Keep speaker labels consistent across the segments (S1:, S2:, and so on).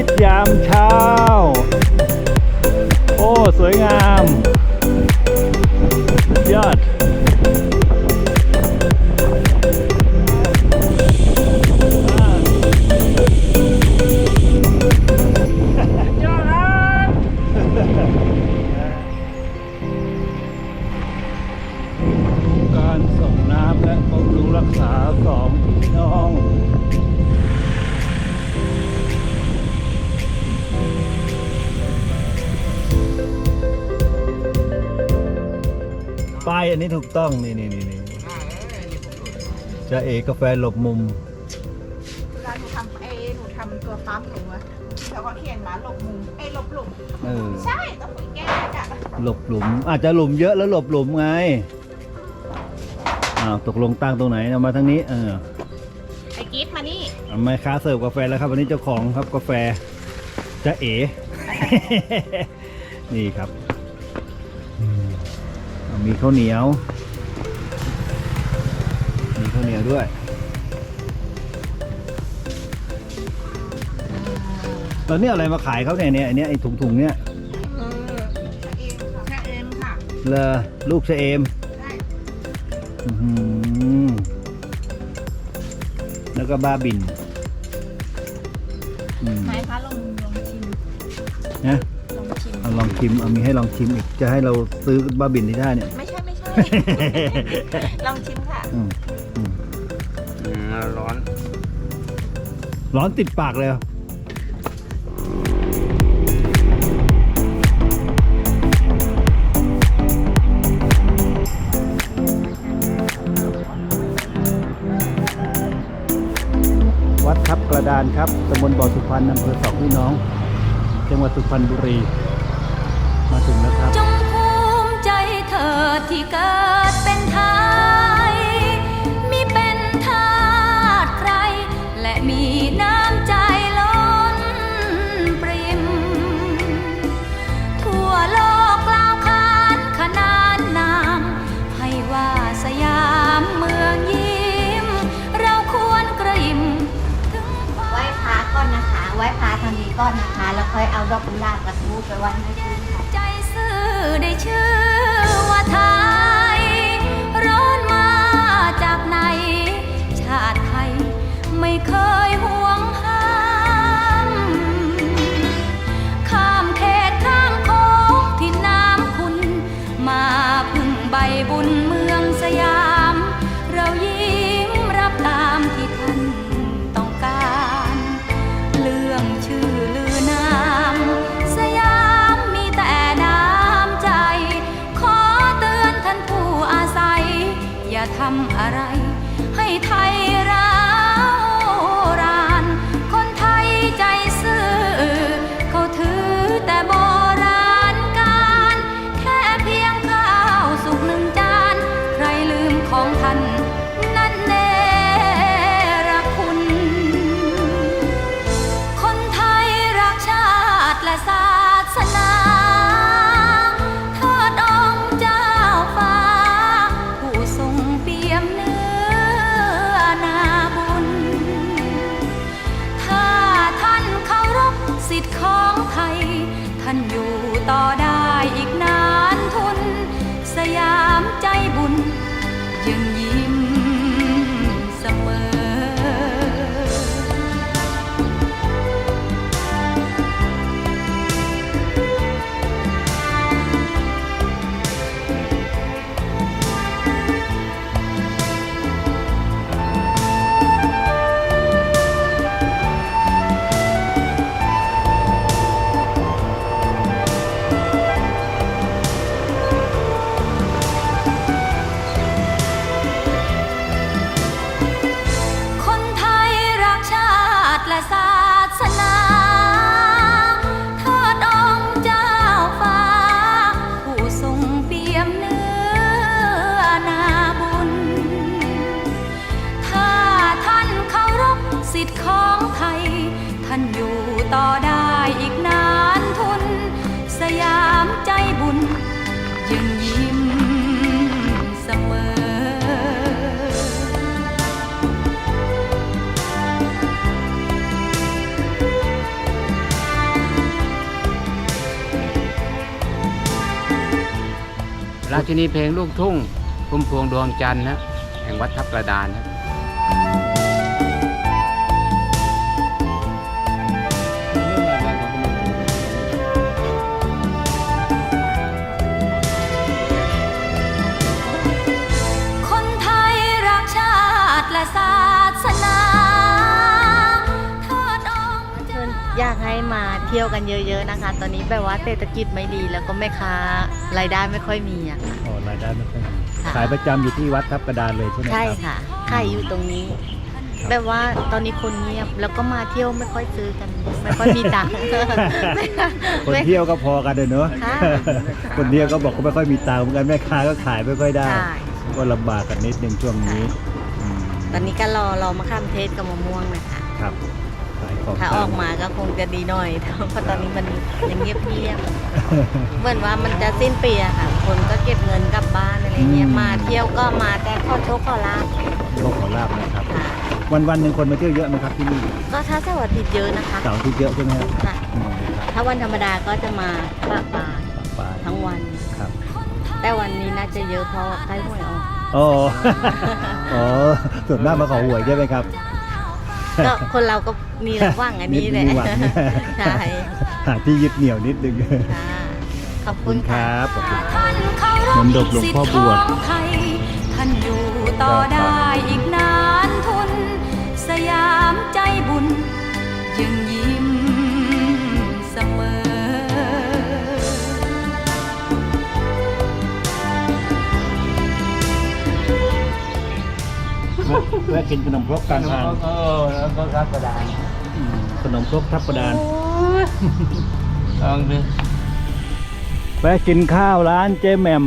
S1: ิตยามเช้า โอ้ สวยงาม ป้ายอันนี้ถูกต้องนี่นี่นี่นี่จะเอกาแฟหลบมุม
S2: เวลาหนูทำเอยหนูทำตัวปั๊มหนูอะแล้วก็เขียนมาหลบมุมเอยหลบหลุม
S1: เออ
S2: ใช่ต้องไปแก้จ้ะ
S1: หลบหลุม อาจจะหลุมเยอะแล้วหลบหลุมไงอ้าวตกลงตั้งตรงไหนเอามาทางนี้ เออ
S2: ไอ้กิ๊ดมานี่
S1: เอามาค้าเสิร์ฟกาแฟแล้วครับวันนี้เจ้าของครับกาแฟจะเอ๋นี่ครับอื มเอามีข้าวเหนียว มีข้าวเหนียวด้วย ตอนนี้เอาอะไรมาขายเขาเนี่ยเนี่ยไอเนี้ยไอถุงถุงๆเนี่ย
S2: เออชะเอมค่ะชะเอมค่ะ
S1: เลอลูกชะเอม
S2: ใช่
S1: อื้อหือแล้วก็บ้าบินอืม
S2: ไหนคะลองลองชิม
S1: นะ
S2: ลองชิม
S1: เอาลองชิมเอามีให้ลองชิมอีกจะให้เราซื้อบ้าบินที่ท่าเนี่ย
S2: ไม่ใช่ไม่ใช่ ลองชิมค่ะ
S1: อืมอืม
S3: อืมร้อน
S1: ร้อนติดปากเลยอะวัดทับกระดานครับตำบลบ่อสุพรรณอำเภอสองพี่น้อง จังหวัดสุพรรณบุรี
S4: ที่เกิดเป็น ก้อ
S5: นนะคะ แล้วค่อยเอาดอกกุหลาบกับทูบไปไหว้ให้คุณค่ะ
S4: ใจซื่อได้ชื่อว่าไทย ร้อนมาจากไหน ชาติไทยไม่เคยหัวำอะไร ราชินีเพลง
S3: ลูกทุ่งพุ่มพวงดวงจันทร์นะแห่งวัดทับกระดานนะ
S4: เที่
S5: ยวกันเยอะๆนะคะ ตอนนี้แบบว่าเศรษฐกิจไม่ดีแล้วก็แม่ค้ารายได้ไม่ค่อยมีอะค่ะ
S1: อ๋อรายได้ไม่ค่อยมี
S5: ค่ะ
S1: ขายประจำอยู่ที่วัดทับกระดานเลยใช่ไหมครับ
S5: ใช่ค่ะขายอยู่ตรงนี้ แบบว่าตอนนี้คนเงียบแล้วก็มาเที่ยวไม่ค่อยซื้อกัน ไม่ค่อยมีตังค์
S1: คนเที่ยวก็พอกันเลยเนอะ
S5: ค่ะ
S1: คนเที่ยวก็บอกก็ไม่ค่อยมีตังค์เหมือนกันแม่ค้าก็ขายไม่ค่อยได้
S5: ใช่
S1: ก็ลำบากกันนิดนึงช่วงนี้อืม
S5: ตอนนี้ก็รอรอมะขามเทศกับมะม่วงนะคะ
S1: ครับขายของ
S5: ถ้าอ
S1: ตา
S5: อ
S1: ม
S5: กมาก็คงจะดีหน่อยเพราะตอนนี้มันยังเงียบเงียบๆเหมือนว่ามันจะสิ้นปีอะค่ะ คนก็เก็บเงินกลับบ้านอะไรเงี้ย
S1: อืม
S5: มาเที่ยวก็มาแต่ขอโชคขอลาบ
S1: โลกขอลาบนะครับ
S5: ค่ะ
S1: วันวันๆหนึ่งคนมาเที่ยวเยอะไหมครับที่นี่
S5: ก็ถ้าเสาร์อาทิตย์เยอะนะคะ
S1: เสาร์อาที่เยอะใช่ไหมครับ
S5: ค่ะ
S1: อืมครับ
S5: ถ้าวันธรรมดาก็จะมาปะปา
S1: ปะปาย
S5: ทั้งวัน
S1: ครับ
S5: แต่วันนี้น่าจะเยอะเพราะใกล้หวยออก
S1: อ๋ออ๋อส่วนมากมาขอหวยใช่ไหมครับ
S5: ก็คนเราก็มีระหว่างอันนี้แหละ
S1: มีหวัง
S5: ใช่
S1: หาที่ยึดเหนี่ยวนิดนึง
S5: ค่ะขอบคุณ
S1: ค
S5: ค่ะ
S1: รับขอบคุณ
S4: ท่านเคารพ
S1: มนต์ดบหลวงพ่อบวช
S4: สิทธิ์ของไทยท่านอยู่ต่อได้อีกนานทุน สยามใจบุญ
S1: แวะกินขนมครกกลางทาง
S3: เออแล้วก็ทับกระดาน
S1: อืมขนมครกทับประดาน
S3: ลองดู
S1: แวะกินข้าวร้านเจ๊แหม่ม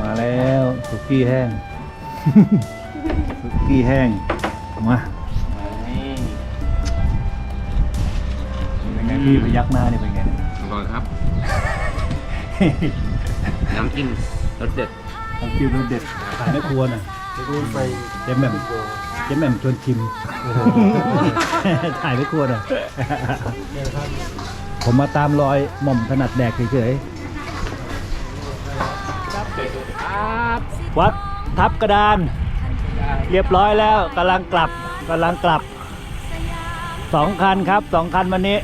S1: มาแล้วสุกี้แห้ง สุกี้แห้ง มาเป็นไงพี่พยักหน้านี่เป็นไง
S3: อร่อยครับ น้ำจิ้มรสเด็ด
S1: ทำจิ้มรสเด็ดขายในครัวน่ะเจ๊แหม่มเจ๊แหม่มชวนชิมถ่ายในครัวน่ะผมมาตามรอยหม่อมถนัดแดกเฉยๆวัดทับกระดาน เรียบร้อยแล้วกำลังกลับกำลังกลับสองคันครับสองคันวันนี้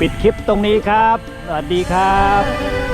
S1: ปิดคลิปตรงนี้ครับ สวัสดีครับ